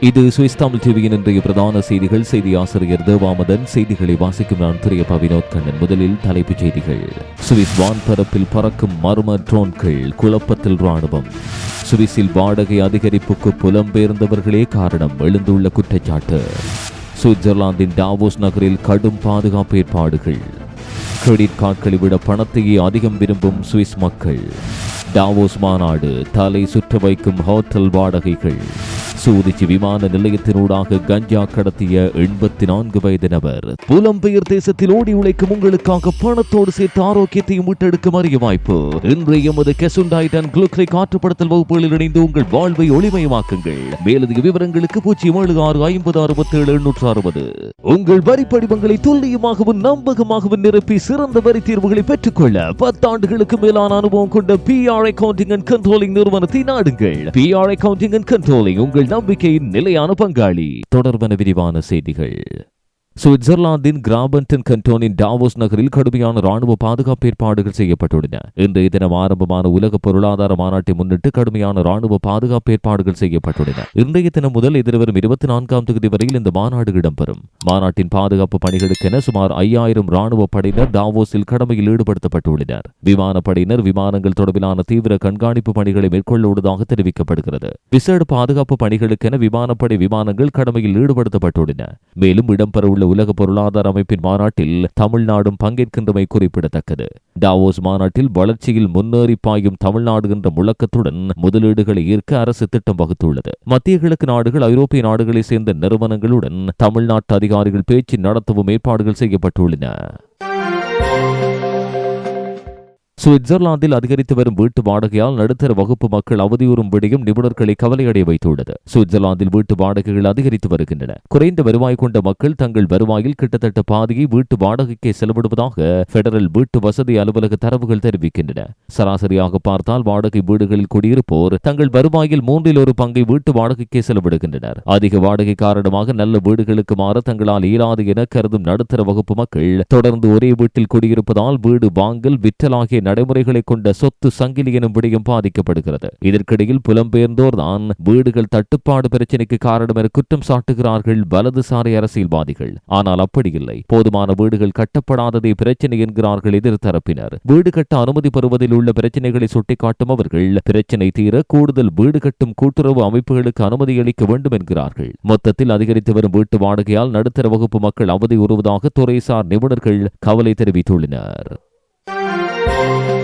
இது சுவிஸ் தமிழ் டிவியின் இன்றைய பிரதான செய்திகள். செய்தி ஆசிரியர் தேவாமதன் செய்திகளை வாசிக்கும் நான் திரியப்பா வினோத் கண்ணன். முதலில் தலைப்புச் செய்திகள். சுவிஸ் வான்பரப்பில் பறக்கும் மர்ம ட்ரோன்கள் குழப்பத்தில் ராணுவம். சுவிஸில் வாடகை அதிகரிப்புக்கு புலம்பெயர்ந்தவர்களே காரணம் எழுந்துள்ள குற்றச்சாட்டு. சுவிட்சர்லாந்தின் டாவோஸ் நகரில் கடும் பாதுகாப்பு ஏற்பாடுகள். கிரெடிட் கார்டுகளை விட பணத்தையே அதிகம் விரும்பும் சுவிஸ் மக்கள். டாவோஸ் மாநாடு தலை சுற்ற வைக்கும் ஹோட்டல் வாடகைகள். சூதிச்சி விமான நிலையத்தினூடாக கஞ்சா கடத்திய எண்பத்தி நான்கு வயது நபர். புலம்பெயர் தேசத்தில் ஓடி உழைக்கும் உங்களுக்காக பணத்தோடு சேர்த்து ஆரோக்கியத்தையும் மீட்டெடுக்கும் அரிய வாய்ப்பு. இன்றைய எமது கெசுண்டாய்ட் அண்ட் குளுக்ரை காற்றுப்படுத்தல் வகுப்புகளில் இணைந்து உங்கள் வாழ்வை ஒளிமயமாக்குங்கள். மேலதிக விவரங்களுக்கு பூஜ்ஜியம் ஏழு ஆறு ஐம்பது அறுபத்தி ஏழு எண்ணூற்று அறுபது. உங்கள் வரி படிவங்களை துல்லியமாகவும் நம்பகமாகவும் நிரப்பி சிறந்த வரி தீர்வுகளை பெற்றுக்கொள்ள பத்தாண்டுகளுக்கு மேலான அனுபவம் கொண்ட P R accounting and controlling நிறுவனத்தை நாடுங்கள். P R accounting and controlling உங்கள் நம்பிக்கையின் நிலையான பங்காளி. தொடர்பான விரிவான செய்திகள். சுவிட்சர்லாந்தின் கிராபன்டன் கண்டோனின் டாவோஸ் நகரில் கடுமையான ராணுவ பாதுகாப்பு ஏற்பாடுகள் செய்யப்பட்டுள்ளன. இன்றைய தினம் ஆரம்பமான உலக பொருளாதார மாநாட்டை முன்னிட்டு கடுமையான ராணுவ பாதுகாப்பு ஏற்பாடுகள் செய்யப்பட்டுள்ளன. இன்றைய தினம் முதல் எதிர்வரும் இருபத்தி நான்காம் தேதி வரையில் இந்த மாநாடு இடம்பெறும். மாநாட்டின் பாதுகாப்பு பணிகளுக்கென சுமார் ஐயாயிரம் ராணுவ படையினர் டாவோஸில் கடமையில் ஈடுபடுத்தப்பட்டுள்ளனர். விமானப்படையினர் விமானங்கள் தொடர்பிலான தீவிர கண்காணிப்பு பணிகளை மேற்கொள்ள உள்ளதாக தெரிவிக்கப்படுகிறது. விசேட பாதுகாப்பு பணிகளுக்கென விமானப்படை விமானங்கள் கடமையில் ஈடுபடுத்தப்பட்டுள்ளன. மேலும் இடம்பெறவுள்ள உலக பொருளாதார அமைப்பின் மாநாட்டில் தமிழ்நாடும் பங்கேற்கின்றமை குறிப்பிடத்தக்கது. டாவோஸ் மாநாட்டில் வளர்ச்சியில் முன்னேறி பாயும் தமிழ்நாடு என்ற முழக்கத்துடன் முதலீடுகளை ஈர்க்க அரசு திட்டம் வகுத்துள்ளது. மத்திய கிழக்கு நாடுகள் ஐரோப்பிய நாடுகளைச் சேர்ந்த நிறுவனங்களுடன் தமிழ்நாட்டு அதிகாரிகள் பேச்சு நடத்தவும் ஏற்பாடுகள் செய்யப்பட்டுள்ளன. சுவிட்சர்லாந்தில் அதிகரித்து வரும் வீட்டு வாடகையால் நடுத்தர வகுப்பு மக்கள் அவதியுறும் விடையும் நிபுணர்களை கவலையடைய வைத்துள்ளது. சுவிட்சர்லாந்தில் வீட்டு வாடகைகள் அதிகரித்து வருகின்றன. குறைந்த வருவாய் கொண்ட மக்கள் தங்கள் வருவாயில் கிட்டத்தட்ட பாதியை வீட்டு வாடகைக்கே செலவிடுவதாக பெடரல் வீட்டு வசதி அலுவலக தரவுகள் தெரிவிக்கின்றன. சராசரியாக பார்த்தால் வாடகை வீடுகளில் குடியிருப்போர் தங்கள் வருவாயில் மூன்றில் ஒரு பங்கை வீட்டு வாடகைக்கே செலவிடுகின்றனர். அதிக வாடகை காரணமாக நல்ல வீடுகளுக்கு மாற தங்களால் இயலாது என கருதும் நடுத்தர வகுப்பு மக்கள் தொடர்ந்து ஒரே வீட்டில் குடியிருப்பதால் வீடு வாங்கல் விற்றலாகிய நடைமுறைகளை கொண்ட சொத்து சங்கிலி எனும் விடயம் பாதிக்கப்படுகிறது. இதற்கிடையில் புலம்பெயர்ந்தோர் தான் வீடுகள் தட்டுப்பாடு பிரச்சினைக்கு காரணம் என குற்றம் சாட்டுகிறார்கள் வலதுசாரி அரசியல்வாதிகள். ஆனால் அப்படி இல்லை போதுமான வீடுகள் கட்டப்படாததே பிரச்சனை என்கிறார்கள் எதிர்த்தரப்பினர். வீடு கட்ட அனுமதி பெறுவதில் உள்ள பிரச்சனைகளை சுட்டிக்காட்டும் அவர்கள் பிரச்சனை தீர கூடுதல் வீடு கட்டும் கூட்டுறவு அமைப்புகளுக்கு அனுமதி அளிக்க வேண்டும் என்கிறார்கள். மொத்தத்தில் அதிகரித்து வரும் வீட்டு வாடகையால் நடுத்தர வகுப்பு மக்கள் அவதி உறுவதாக துறைசார் நிபுணர்கள் கவலை தெரிவித்துள்ளனர். thank you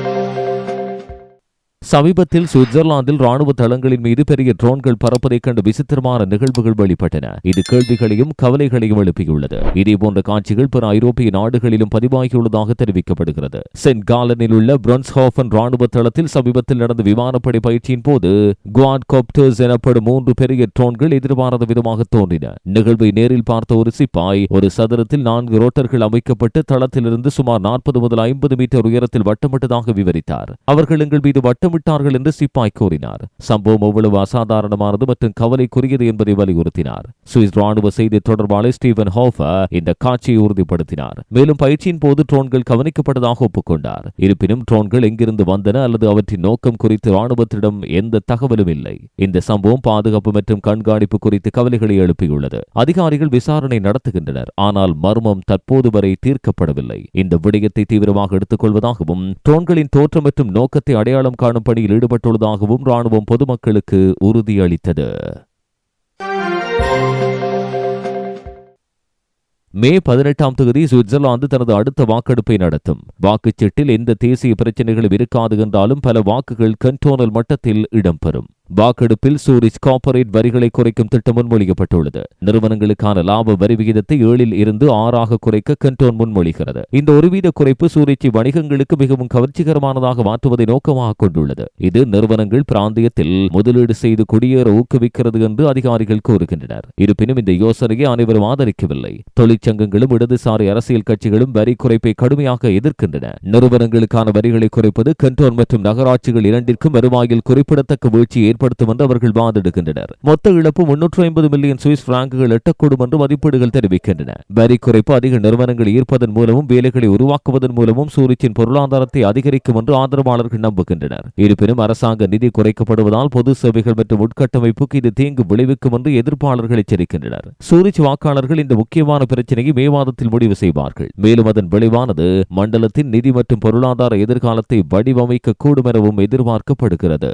சமீபத்தில் சுவிட்சர்லாந்தில் ராணுவ தளங்களின் மீது பெரிய ட்ரோன்கள் பறப்பதைக் கண்டு விசித்திரமான நிகழ்வுகள் வெளிப்பட்டன. இது கேள்விகளையும் கவலைகளையும் எழுப்பியுள்ளது. இதேபோன்ற காட்சிகள் பிற ஐரோப்பிய நாடுகளிலும் பதிவாகியுள்ளதாக தெரிவிக்கப்படுகிறது. சென்ட் காலனில் உள்ள பிரன்ஸ்ஹாஃபன் ராணுவ தளத்தில் சமீபத்தில் நடந்த விமானப்படை பயிற்சியின் போது குவாட் காப்டர்ஸ் எனப்படும் மூன்று பெரிய ட்ரோன்கள் எதிர்பாராத விதமாக தோன்றின. நிகழ்வை நேரில் பார்த்த ஒரு சிப்பாய் ஒரு சதுரத்தில் நான்கு ரோட்டர்கள் அமைக்கப்பட்டு தளத்திலிருந்து சுமார் நாற்பது முதல் ஐம்பது மீட்டர் உயரத்தில் வட்டமிட்டதாக விவரித்தார். அவர்கள் எங்கள் மீது வட்டம் திட்டமிட்டார்கள் என்று சிப்பாய் கூறினார். சம்பவம் எவ்வளவு அசாதாரணமானது மற்றும் கவலைக்குரியது என்பதை வலியுறுத்தினார். சுவிஸ் ராணுவ செய்தி தொடர்பாளர் ஸ்டீவன் ஹோஃபர் இந்த காட்சியை உறுதிப்படுத்தினார். மேலும் பயிற்சியின் போது ட்ரோன்கள் கவனிக்கப்பட்டதாக ஒப்புக்கொண்டார். இருப்பினும் ட்ரோன்கள் எங்கிருந்து வந்தன அல்லது அவற்றின் நோக்கம் குறித்து ராணுவத்திடம் எந்த தகவலும் இல்லை. இந்த சம்பவம் பாதுகாப்பு மற்றும் கண்காணிப்பு குறித்து கவலைகளை எழுப்பியுள்ளது. அதிகாரிகள் விசாரணை நடத்துகின்றனர். ஆனால் மர்மம் தற்போது வரை தீர்க்கப்படவில்லை. இந்த விடயத்தை தீவிரமாக எடுத்துக் கொள்வதாகவும் ட்ரோன்களின் தோற்றம் மற்றும் நோக்கத்தை அடையாளம் காணும் பணியில் ஈடுபட்டுள்ளதாகவும் ராணுவம் பொதுமக்களுக்கு உறுதியளித்தது. மே பதினெட்டாம் தேதி சுவிட்சர்லாந்து தனது அடுத்த வாக்கெடுப்பை நடத்தும். வாக்குச்சீட்டில் எந்த தேசிய பிரச்சினைகளும் இருக்காது என்றாலும் பல வாக்குகள் கண்டோனல் மட்டத்தில் இடம்பெறும். வாக்கெடுப்பில் சூரிச் கார்ப்பரேட் வரிகளை குறைக்கும் திட்டம் முன்மொழியப்பட்டுள்ளது. நிறுவனங்களுக்கான லாப வரி விகிதத்தை ஏழில் இருந்து ஆறாக குறைக்க கண்டோன் முன்மொழிகிறது. இந்த ஒருவீத குறைப்பு சூரிச்சி வணிகங்களுக்கு மிகவும் கவர்ச்சிகரமானதாக மாற்றுவதை நோக்கமாக கொண்டுள்ளது. இது நிறுவனங்கள் பிராந்தியத்தில் முதலீடு செய்து குடியேற ஊக்குவிக்கிறது என்று அதிகாரிகள் கூறுகின்றனர். இருப்பினும் இந்த யோசனையை அனைவரும் ஆதரிக்கவில்லை. தொழிற்சங்கங்களும் இடதுசாரி அரசியல் கட்சிகளும் வரி குறைப்பை கடுமையாக எதிர்க்கின்றன. நிறுவனங்களுக்கான வரிகளை குறைப்பது கண்டோன் மற்றும் நகராட்சிகள் இரண்டிற்கும் வருவாயில் குறிப்பிடத்தக்க வீழ்ச்சி ஏற்படுத்தும் என்று அவர்கள் வாதிடுகின்றனர். மொத்த இழப்பு முன்னூற்று ஐம்பது மில்லியன் சுவிஸ் பிராங்குகள் எட்டக்கூடும் என்று மதிப்பீடுகள் தெரிவிக்கின்றன. வரி குறைப்பு அதிக நிறுவனங்களை ஈர்ப்பதன் மூலமும் வேலைகளை உருவாக்குவதன் மூலமும் சூரிச்சின் பொருளாதாரத்தை அதிகரிக்கும் என்று ஆதரவாளர்கள் நம்புகின்றனர். இருப்பினும் அரசாங்க நிதி குறைக்கப்படுவதால் பொது சேவைகள் மற்றும் உட்கட்டமைப்புக்கு இது தீங்கு விளைவிக்கும் என்று எதிர்ப்பாளர்கள் எச்சரிக்கின்றனர். சூரிச் வாக்காளர்கள் இந்த முக்கியமான பிரச்சனையை மே மாதத்தில் முடிவு செய்வார்கள். மேலும் அதன் விளைவானது மண்டலத்தின் நிதி மற்றும் பொருளாதார எதிர்காலத்தை வடிவமைக்க கூடும் எனவும் எதிர்பார்க்கப்படுகிறது.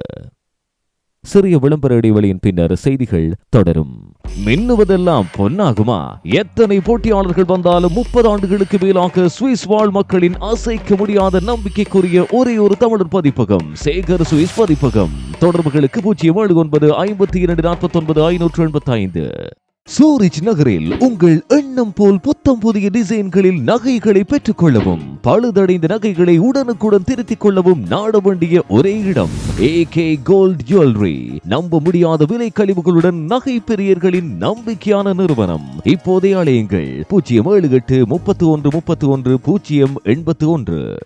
சிறிய விளம்பர இடைவெளியின் பின்னர் செய்திகள் தொடரும். மின்னுவதெல்லாம் பொன்னாகுமா? எத்தனை போட்டியாளர்கள் வந்தாலும் முப்பது ஆண்டுகளுக்கு மேலாக சுவிஸ் வாழ் மக்களின் அசைக்க முடியாத நம்பிக்கைக்குரிய ஒரே ஒரு தமிழர் பதிப்பகம் சேகர் சுவிஸ் பதிப்பகம். தொடர்புகளுக்கு பூஜ்ஜியம் ஏழு ஒன்பது ஐம்பத்தி இரண்டு நாற்பத்தி ஒன்பது ஐநூற்று எண்பத்தி ஐந்து சூரிச் நகரில் உங்கள் எண்ணம் போல் புத்தம் புதிய டிசைன்களில் நகைகளை பெற்றுக் கொள்ளவும் பழுதடைந்த நகைகளை உடனுக்குடன் திருத்திக் கொள்ளவும் நாட வேண்டிய ஒரே இடம் ஏ கே கோல்ட் ஜுவல்லரி நம்ப முடியாத விலை கழிவுகளுடன் நகை பெரியர்களின் நம்பிக்கையான நிறுவனம். இப்போதே அழையுங்கள் பூஜ்ஜியம் ஏழு எட்டு முப்பத்தி ஒன்று முப்பத்தி ஒன்று பூஜ்ஜியம் எண்பத்தி ஒன்று.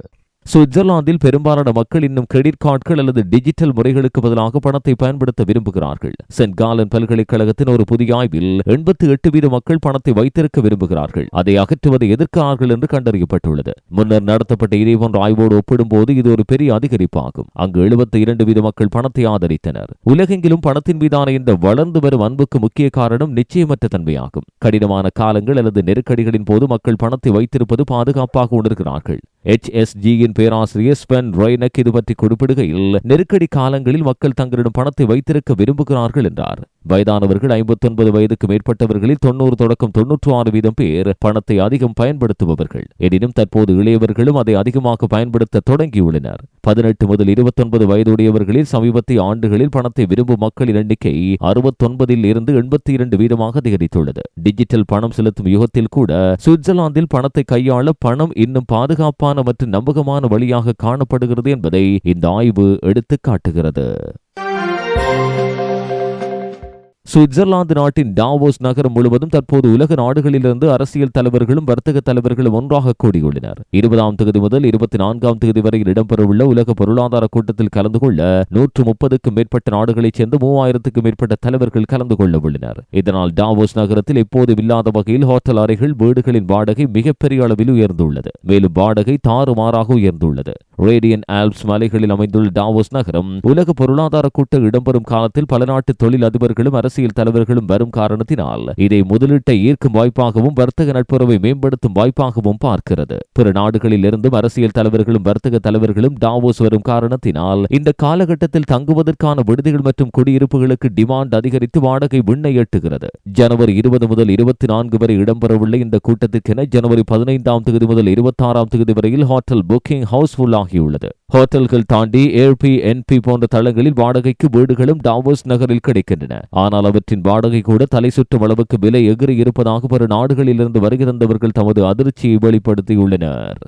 சுவிட்சர்லாந்தில் பெரும்பாலான மக்கள் இன்னும் கிரெடிட் கார்டுகள் அல்லது டிஜிட்டல் முறைகளுக்கு பதிலாக பணத்தை பயன்படுத்த விரும்புகிறார்கள். சென்ட் காலன் பல்கலைக்கழகத்தின் ஒரு புதிய ஆய்வில் எண்பத்தி எட்டு வீத மக்கள் பணத்தை வைத்திருக்க விரும்புகிறார்கள். அதை அகற்றுவதை எதிர்க்கிறார்கள் என்று கண்டறியப்பட்டுள்ளது. முன்னர் நடத்தப்பட்ட இதேபோன்ற ஆய்வோடு ஒப்பிடும்போது இது ஒரு பெரிய அதிகரிப்பாகும். அங்கு எழுபத்தி இரண்டு வீத மக்கள் பணத்தை ஆதரித்தனர். உலகெங்கிலும் பணத்தின் மீதான இந்த வளர்ந்து வரும் அன்புக்கு முக்கிய காரணம் நிச்சயமற்ற தன்மையாகும். கடினமான காலங்கள் அல்லது நெருக்கடிகளின் போது மக்கள் பணத்தை வைத்திருப்பது பாதுகாப்பாக உணர்கிறார்கள். HSG-யின் பேராசிரியர் ஸ்பென் ரொய்னக் இது பற்றி குறிப்பிடுகையில் நெருக்கடி காலங்களில் மக்கள் தங்களிடம் பணத்தை வைத்திருக்க விரும்புகிறார்கள் என்றார். வயதானவர்கள் ஐம்பத்தி ஒன்பது வயதுக்கு மேற்பட்டவர்களில் தொண்ணூறு தொடக்கம் தொன்னூற்று ஆறு வீதம் பேர் பணத்தை அதிகம் பயன்படுத்துபவர்கள். எனினும் தற்போது இளையவர்களும் அதை அதிகமாக பயன்படுத்த தொடங்கியுள்ளனர். பதினெட்டு முதல் இருபத்தொன்பது வயதுடையவர்களில் சமீபத்திய ஆண்டுகளில் பணத்தை விரும்பும் மக்களின் எண்ணிக்கை அறுபத்தொன்பதில் இருந்து எண்பத்தி இரண்டு வீதமாக அதிகரித்துள்ளது. டிஜிட்டல் பணம் செலுத்தும் யுகத்தில் கூட சுவிட்சர்லாந்தில் பணத்தை கையாள பணம் இன்னும் பாதுகாப்பான மற்றும் நம்பகமான வழியாக காணப்படுகிறது என்பதை இந்த ஆய்வு எடுத்து காட்டுகிறது. சுவிட்சர்லாந்து நாட்டின் டாவோஸ் நகரம் முழுவதும் தற்போது உலக நாடுகளிலிருந்து அரசியல் தலைவர்களும் வர்த்தக தலைவர்களும் ஒன்றாக கூடியுள்ளனர். இருபதாம் தேதி முதல் இருபத்தி நான்காம் தேதி வரையில் இடம்பெறவுள்ள உலக பொருளாதார கூட்டத்தில் கலந்து கொள்ள நூற்று முப்பதுக்கும் மேற்பட்ட நாடுகளைச் சேர்ந்து மூவாயிரத்துக்கும் மேற்பட்ட தலைவர்கள் கலந்து கொள்ள உள்ளனர். இதனால் டாவோஸ் நகரத்தில் எப்போதும் இல்லாத வகையில் ஹோட்டல் அறைகள் வீடுகளின் வாடகை மிகப்பெரிய அளவில் உயர்ந்துள்ளது. மேலும் வாடகை தாறுமாறாக உயர்ந்துள்ளது. ரேடியன் ஆல்ப்ஸ் மலைகளில் அமைந்துள்ள டாவோஸ் நகரம் உலக பொருளாதார கூட்டம் இடம்பெறும் காலத்தில் பல நாட்டு தொழில் அதிபர்களும் அரசியல் தலைவர்களும் வரும் காரணத்தினால் இதை முதலீட்டை ஈர்க்கும் வாய்ப்பாகவும் வர்த்தக நட்புறவை மேம்படுத்தும் வாய்ப்பாகவும் பார்க்கிறது. பிற நாடுகளில் இருந்தும் அரசியல் தலைவர்களும் வர்த்தக தலைவர்களும் டாவோஸ் வரும் காரணத்தினால் இந்த காலகட்டத்தில் தங்குவதற்கான விடுதிகள் மற்றும் குடியிருப்புகளுக்கு டிமாண்ட் அதிகரித்து வாடகை விண்ணை எட்டுகிறது. ஜனவரி இருபது முதல் இருபத்தி நான்கு வரை இடம்பெறவுள்ள இந்த கூட்டத்திற்கென ஜனவரி பதினைந்தாம் தேதி முதல் இருபத்தி ஆறாம் தேதி வரையில் ஹோட்டல் புக்கிங் ஹவுஸ்ஃபுல் ஆகியுள்ளது. ஹோட்டல்கள் தாண்டி ஏபி என்பி போன்ற தளங்களில் வாடகைக்கு வீடுகளும் டாவோஸ் நகரில் கிடைக்கின்றன. ஆனால் அவற்றின் வாடகை கூட தலை சுற்றும் அளவுக்கு விலை எகிரி இருப்பதாக பிற நாடுகளிலிருந்து வருகிறந்தவர்கள் தமது அதிர்ச்சியை வெளிப்படுத்தியுள்ளனர்.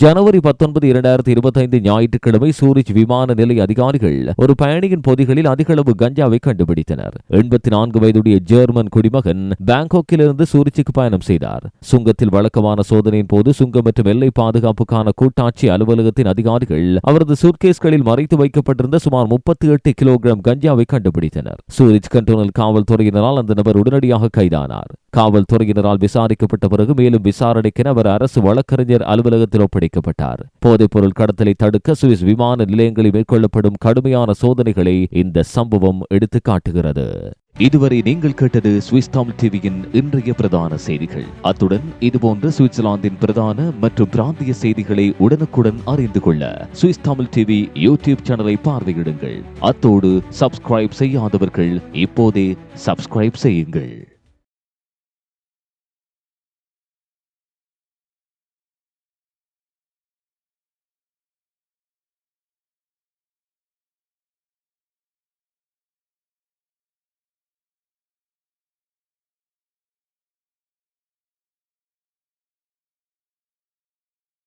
ஜனவரி பத்தொன்பது இரண்டாயிரத்தி இருபத்தைந்து ஞாயிற்றுக்கிழமை சூரிச் விமான நிலைய அதிகாரிகள் ஒரு பயணியின் பொதிகளில் அதிகளவு கஞ்சாவை கண்டுபிடித்தனர். எண்பத்தி நான்கு வயதுடைய ஜெர்மன் குடிமகன் பாங்காக்கிலிருந்து சூரிச்சுக்கு பயணம் செய்தார். சுங்கத்தில் வழக்கமான சோதனையின் போது சுங்கம் மற்றும் எல்லை பாதுகாப்புக்கான கூட்டாட்சி அலுவலகத்தின் அதிகாரிகள் அவரது சூட்கேஸ்களில் மறைத்து வைக்கப்பட்டிருந்த சுமார் முப்பத்தி எட்டு கிலோகிராம் கஞ்சாவை கண்டுபிடித்தனர். சூரிச் கண்டோனல் காவல்துறையினரால் அந்த நபர் உடனடியாக கைதானார். காவல்துறையினரால் விசாரிக்கப்பட்ட பிறகு மேலும் விசாரணைக்கென அவர் அரசு வழக்கறிஞர் அலுவலகத்தில் ஒப்படைக்கப்பட்டார். போதைப்பொருள் கடத்தலை தடுக்க சுவிஸ் விமான நிலையங்களில் மேற்கொள்ளப்படும் கடுமையான சோதனைகளை இந்த சம்பவம் எடுத்து காட்டுகிறது. இதுவரை நீங்கள் கேட்டது சுவிஸ் தமிழ் டிவியின் இன்றைய பிரதான செய்திகள். அத்துடன் இதுபோன்ற சுவிட்சர்லாந்தின் பிரதான மற்றும் பிராந்திய செய்திகளை உடனுக்குடன் அறிந்து கொள்ள சுவிஸ் தமிழ் டிவி யூடியூப் சேனலை பார்வையிடுங்கள். அத்தோடு சப்ஸ்கிரைப் செய்யாதவர்கள் இப்போதே சப்ஸ்கிரைப் செய்யுங்கள்.